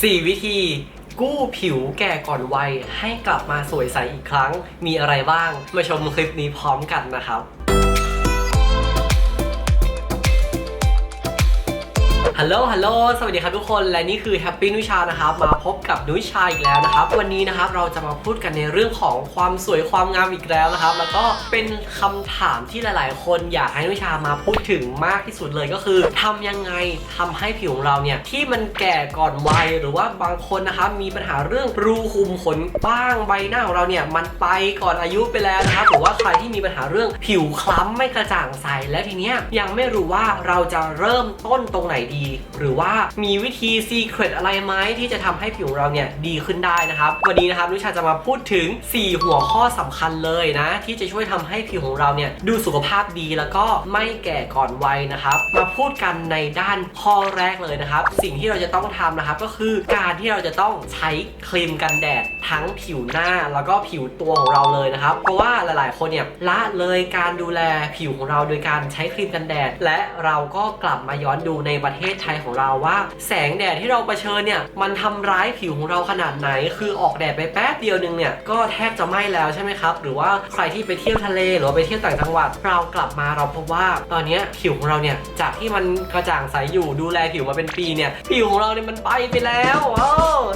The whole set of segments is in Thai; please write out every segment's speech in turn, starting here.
4 วิธีกู้ผิวแก่ก่อนวัยให้กลับมาสวยใสอีกครั้งมีอะไรบ้าง มาชมคลิปนี้พร้อมกันนะครับ ฮัลโหล ฮัลโหล สวัสดีครับทุกคน และนี่คือแฮปปี้นุชานะครับ มาพบกับนุชาอีกแล้วนะครับ วันนี้นะครับเราจะมาพูดกันในเรื่องของความสวยความงามอีกแล้วนะครับ แล้วก็เป็นคำถามที่หลาย ๆ คนอยากให้นุชามาพูดถึงมากที่สุดเลยก็คือทำยังไงทำให้ผิวของเราเนี่ยที่มันแก่ก่อนวัยหรือว่าบางคนนะครับมีปัญหาเรื่องรูขุมขนบ้างใบหน้าของเราเนี่ยมันไปก่อนอายุไปแล้วนะครับ หรือว่าใครที่มีปัญหาเรื่องผิวคล้ำไม่กระจ่างใส และทีเนี้ยยังไม่รู้ว่าเราจะเริ่มต้นตรงไหนดีหรือว่ามีวิธีซีเครตอะไรไหมที่จะทำให้ผิวของเราเนี่ยดีขึ้นได้นะครับวันนี้นะครับนุชาจะมาพูดถึง 4 หัวข้อสำคัญเลยนะ ที่จะช่วยทำให้ผิวของเราเนี่ยดูสุขภาพดีแล้วก็ไม่แก่ก่อนวัยนะครับ มาพูดกันในด้านข้อแรกเลยนะครับ สิ่งที่เราจะต้องทำนะครับก็คือการที่เราจะต้องใช้ครีมกันแดดทั้งผิวหน้าแล้วก็ผิวตัวของเราเลยนะครับ เพราะว่าหลายๆ คนเนี่ยละเลยการดูแลผิวของเราโดยการใช้ครีมกันแดด และเราก็กลับมาย้อนดูในประเทศไทยของเราว่า แสงแดดที่เราเผชิญเนี่ยมันทำร้ายผิวของเราขนาดไหน คือออกแดดไปแป๊บเดียวนึงเนี่ยก็แทบจะไหม้แล้วใช่ไหมครับ หรือว่าใครที่ไปเที่ยวทะเลหรือว่าไปเที่ยวต่างจังหวัดเรากลับมาเราพบว่า ตอนนี้ผิวของเราเนี่ยจากที่มันกระจ่างใสอยู่ดูแลผิวมาเป็นปีเนี่ยผิวของเราเนี่ยมันไปไปแล้ว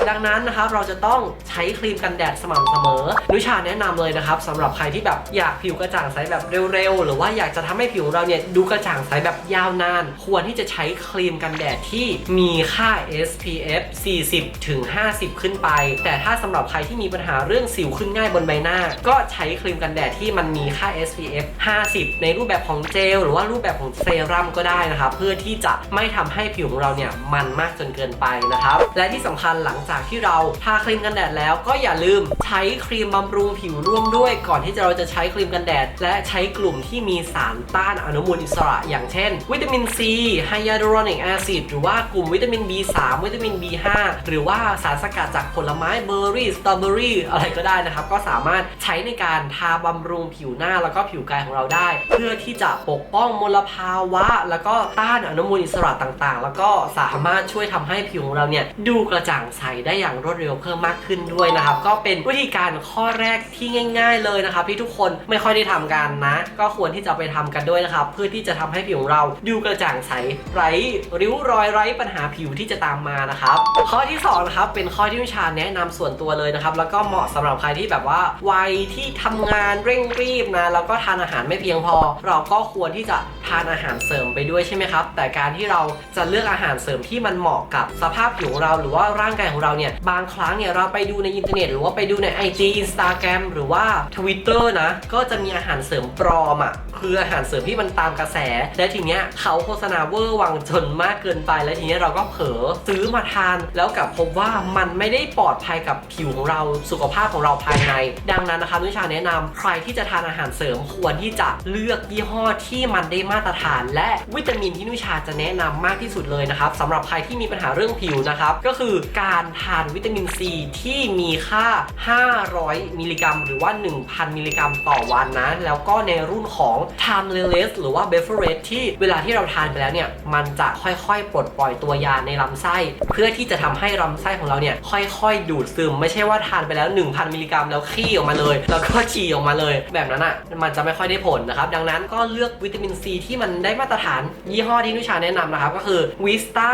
ดังนั้นนะครับเราจะต้องใช้ครีมกันแดดสม่ำเสมอ นุชาแนะนำเลยนะครับสำหรับใครที่แบบอยากผิวกระจ่างใสแบบเร็วๆหรือว่าอยากจะทำให้ผิวของเราเนี่ยดูกระจ่างใสแบบยาวนาน ควรที่จะใช้ครีมกันแดดที่มีค่า SPF 40ถึง50 ขึ้นไป แต่ถ้าสำหรับใครที่มีปัญหาเรื่องสิวขึ้นง่ายบนใบหน้า ก็ใช้ครีมกันแดดที่มันมีค่า SPF 50 ในรูปแบบของเจล หรือว่ารูปแบบของเซรั่มก็ได้นะครับเพื่อที่จะไม่ทำให้ผิวของเราเนี่ยมันมากจนเกินไปนะครับ และที่สำคัญหลังจากที่เราทาครีมกันแดดแล้วก็อย่าลืมใช้ครีมบำรุงผิวร่วมด้วย ก่อนที่เราจะใช้ครีมกันแดด และใช้กลุ่มที่มีสารต้านอนุมูลอิสระ อย่างเช่น วิตามินซีไฮยาลูรอนิกแอาซิดหรือว่ากลุ่มวิตามิน B3 วิตามิน B5 หรือว่าสารสกัดจากผลไม้เบอร์รี่สตรอเบอรี่อะไรก็ได้นะครับ ก็สามารถใช้ในการทาบำรุงผิวหน้าแล้วก็ผิวกายของเราได้ เพื่อที่จะปกป้องมลภาวะ แล้วก็ต้านอนุมูลอิสระต่างๆ แล้วก็สามารถช่วยทำให้ผิวของเราเนี่ยดูกระจ่างใสได้อย่างรวดเร็วเพิ่มมากขึ้นด้วยนะครับ ก็เป็นวิธีการข้อแรกที่ง่าย ๆ เลยนะครับที่ทุกคนไม่ค่อยได้ทำกันนะ ก็ควรที่จะไปทำกันด้วยนะครับ เพื่อที่จะทำให้ผิวของเราดูกระจ่างใสไร้ริ้ิ้วรอยไร้ปัญหาผิวที่จะตามมานะครับ ข้อที่สองนะครับเป็นข้อที่วิชาแนะนำส่วนตัวเลยนะครับ แล้วก็เหมาะสำหรับใครที่แบบว่าวัยที่ทำงานเร่งรีบนะแล้วก็ทานอาหารไม่เพียงพอ เราก็ควรที่จะทานอาหารเสริมไปด้วยใช่ไหมครับ แต่การที่เราจะเลือกอาหารเสริมที่มันเหมาะกับสภาพผิวของเราหรือว่าร่างกายของเราเนี่ยบางครั้งเนี่ยเราไปดูในอินเทอร์เน็ตหรือว่าไปดูใน IG Instagram หรือว่า Twitter นะก็จะมีอาหารเสริมปลอมอะคืออาหารเสริมที่มันตามกระแส และทีเนี้ยเขาโฆษณาเวอร์วังจนมากเกินไป และทีนี้เราก็เผลอซื้อมาทาน แล้วกลับพบว่ามันไม่ได้ปลอดภัยกับผิวของเราสุขภาพของเราภายใน ดังนั้นนะคะนุชาแนะนำใครที่จะทานอาหารเสริมควรที่จะเลือกยี่ห้อที่มันได้มาตรฐาน และวิตามินที่นุชาจะแนะนำมากที่สุดเลยนะครับสำหรับใครที่มีปัญหาเรื่องผิวนะครับก็คือการทานวิตามินซีที่มีค่า 500 มิลลิกรัม หรือว่า 1,000 มิลลิกรัมต่อวันนะ แล้วก็ในรุ่นของ t i m e l e s หรือว่า b e f e r e t ที่เวลาที่เราทานไปแล้วเนี่ย มันจะค่อยๆ ปลดปล่อยตัวยาในลำไส้ เพื่อที่จะทำให้ลำไส้ของเราเนี่ยค่อยๆ ดูดซึม ไม่ใช่ว่าทานไปแล้ว 1,000 มิลลิกรัมแล้วขี้ออกมาเลย แล้วก็ฉี่ออกมาเลย แบบนั้นอะมันจะไม่ค่อยได้ผลนะครับ ดังนั้นก็เลือกวิตามินซีที่มันได้มาตรฐาน ยี่ห้อที่นุชาแนะนำนะครับก็คือ Vista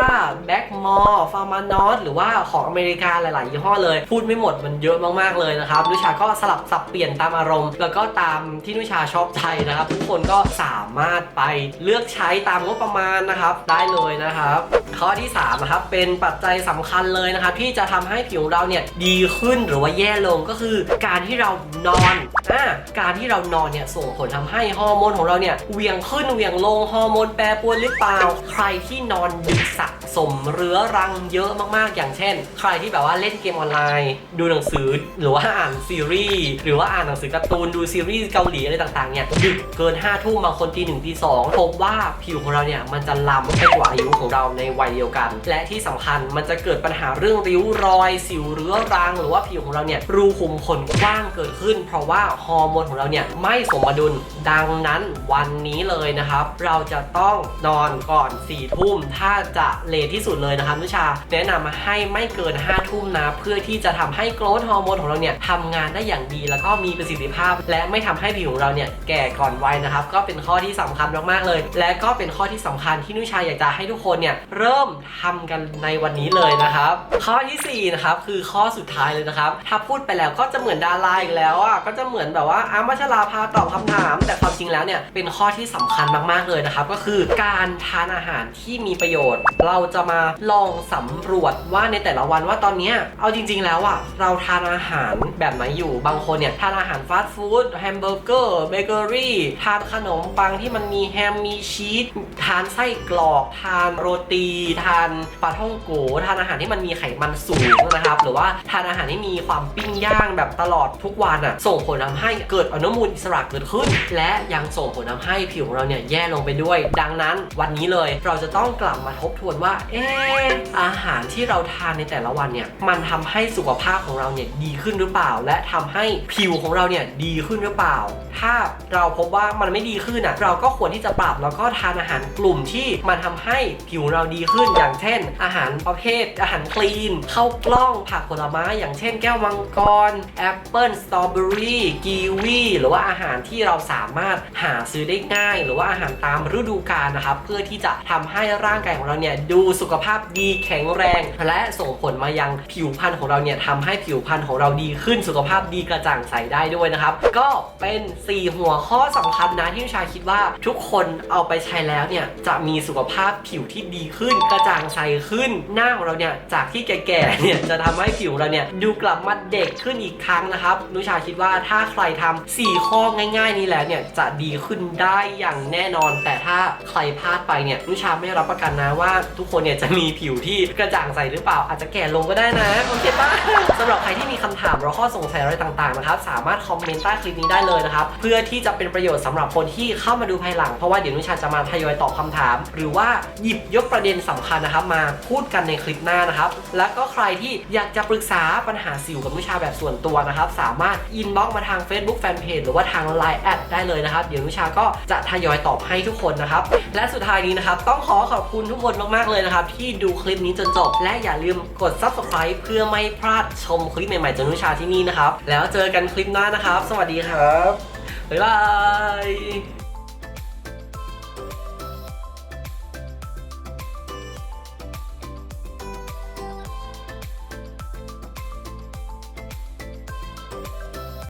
b a c k m o r e p h a r m a n o s หรือว่าของอเมริกาหลาย ๆ ยี่ห้อเลย พูดไม่หมดมันเยอะมากๆเลยนะครับนุชาก็สลับสับเปลี่ยนตามอารมณ์ แล้วก็ตามที่นุชาชอบใจนะครับ ทุกคนก็สามารถไปเลือกใช้ตามงบประมาณนะครับได้เลยนะครับ ข้อที่3นะครับเป็นปัจจัยสำคัญเลยนะครับที่จะทำให้ผิวเราเนี่ยดีขึ้นหรือว่าแย่ลงก็คือ การที่เรานอนอ่าการที่เรานอนเนี่ยส่งผลทำให้ฮอร์โมนของเราเนี่ยเวียงขึ้นเวียงลงฮอร์โมนแปรปรวนหรือเปล่า ใครที่นอนดึกสะสมเรื้อรังเยอะมากๆ อย่างเช่น ใครที่แบบว่าเล่นเกมออนไลน์ ดูหนังสือหรือว่าอ่านซีรีส์หรือว่าอ่านหนังสือการ์ตูนดูซีรีส์เกาหลีอะไรต่างๆเนี่ยดึกเกิน5้าทุ่มบางคนตีหนึ่งตีสองพบว่าผิวของเราเนี่ยมันจะล้ำไปกว่าอายุของเราในวัยเดียวกัน และที่สำคัญมันจะเกิดปัญหาเรื่องริ้วรอยสิวเรื้อรัง หรือว่าผิวของเราเนี่ยรูขุมขนกว้างเกิดขึ้น เพราะว่าฮอร์โมนของเราเนี่ยไม่สมดุลดังนั้นวันนี้เลยนะครับ เราจะต้องนอนก่อน4ี่ทุ่มถ้าจะเลที่สุดเลยนะครับนุชา แนะนำมาให้ไม่เกิน5้าทุ่มนะ เพื่อที่จะทำให้โกรทฮอร์โมนของเราเนี่ยทำงานได้อย่างดีแล้วก็มีประสิทธิภาพ และไม่ทำให้ผิวของเราเนี่ยแก่ก่อนวัยนะครับ ก็เป็นข้อที่สำคัญมากๆเลย และก็เป็นข้อที่สำคัญที่นุชาอยากจะให้ทุกคนเนี่ยเริ่มทำกันในวันนี้เลยนะครับ ข้อทีสี่4นะครับคือข้อสุดท้ายเลยนะครับถ้าพูดไปแล้วก็จะเหมือนดาราอีกแล้วอะก็จะเหมือนแบบว่าอามัชราภาตอบคำถาม แต่ความจริงแล้วเนี่ยเป็นข้อที่สำคัญมากๆเลยนะครับ ก็คือการทานอาหารที่มีประโยชน์เราจะมาลองสำรวจว่าในแต่ละวันว่าตอนนี้เอาจริง ๆ แล้วอะเราทานอาหารแบบไหนอยู่บางคนเนี่ยทานอาหารฟาสต์ฟู้ดแฮมเบอร์เกอร์เบเกอรี่ทานขนมปังที่มันมีแฮมมีชีสทานไส้กรอกทานโรตี ทานปลาท่องโกทานอาหารที่มันมีไขมันสูงนะครับ หรือว่าทานอาหารที่มีความปิ้งย่างแบบตลอดทุกวันอะส่งผลทำให้เกิดอนุมูลอิสระเกิดขึ้น และยังส่งผลทำให้ผิวของเราเนี่ยแย่ลงไปด้วย ดังนั้นวันนี้เลยเราจะต้องกลับมาทบทวนว่าเอออาหารที่เราทานในแต่ละวันเนี่ยมันทำให้สุขภาพของเราเนี่ยดีขึ้นหรือเปล่า และทำให้ผิวของเราเนี่ยดีขึ้นหรือเปล่า ถ้าเราพบว่ามันไม่ดีขึ้นอะเราก็ควรที่จะปรับแล้วก็ทานอาหารกลุ่มที่มันทำให้ผิวเราดีขึ้น อย่างเช่น อาหารประเภท อาหารคลีนข้าวกล้องผักผลไม้อย่างเช่น แก้วมังกรแอปเปิลสตรอเบอรี่กีวีหรือว่าอาหารที่เราสามารถหาซื้อได้ง่าย หรือว่าอาหารตามฤดูกาลนะครับเพื่อที่จะทำให้ร่างกายของเราเนี่ยดูสุขภาพดีแข็งแรง และส่งผลมายังผิวพรรณของเราเนี่ยทำให้ผิวพรรณของเราดีขึ้นสุขภาพดีกระจ่างใสได้ด้วยนะครับ ก็เป็น 4 หัวข้อสำคัญนะที่ชาคิดว่าทุกคนเอาไปใช้แล้วเนี่ยจะมีสุขภาพผิวที่ดีขึ้น กระจ่างใสขึ้น หน้าของเราเนี่ยจากที่แก่ๆเนี่ยจะทำให้ผิวเราเนี่ยดูกลับมาเด็กขึ้นอีกครั้งนะครับนุชาคิดว่าถ้าใครทำ4ข้อง่าย ๆ นี้แล้วเนี่ยจะดีขึ้นได้อย่างแน่นอน แต่ถ้าใครพลาดไปเนี่ยนุชาไม่รับประกันนะว่าทุกคนเนี่ยจะมีผิวที่กระจ่างใสหรือเปล่า อาจจะแก่ลงก็ได้นะโอเคปะสำหรับใครที่มีคำถามหรือข้อสงสัยอะไรต่างๆนะครับสามารถคอมเมนต์ใต้คลิปนี้ได้เลยนะครับเพื่อที่จะเป็นประโยชน์สำหรับคนที่เข้ามาดูภายหลังเพราะว่าเดี๋ยวนุชาจะมาทยอยตอบคำถาม หรือว่าหยิบยกประเด็นสำคัญนะครับ มาพูดกันในคลิปหน้านะครับแล้วก็ใครที่อยากจะปรึกษาปัญหาสิวกับนุชาแบบส่วนตัวนะครับสามารถอินบ็อกมาทาง Facebook Fanpage หรือว่าทาง Line แอดได้เลยนะครับเดี๋ยวนุชาก็จะทยอยตอบให้ทุกคนนะครับและสุดท้ายนี้นะครับต้องขอขอบคุณทุกคนมากๆเลยนะครับที่ดูคลิปนี้จนจบ และอย่าลืมกด Subscribe เพื่อไม่พลาดชมคลิปใหม่ๆจากนุชาที่นี่นะครับ แล้วเจอกันคลิปหน้านะครับ สวัสดีครับบ๊ายบาย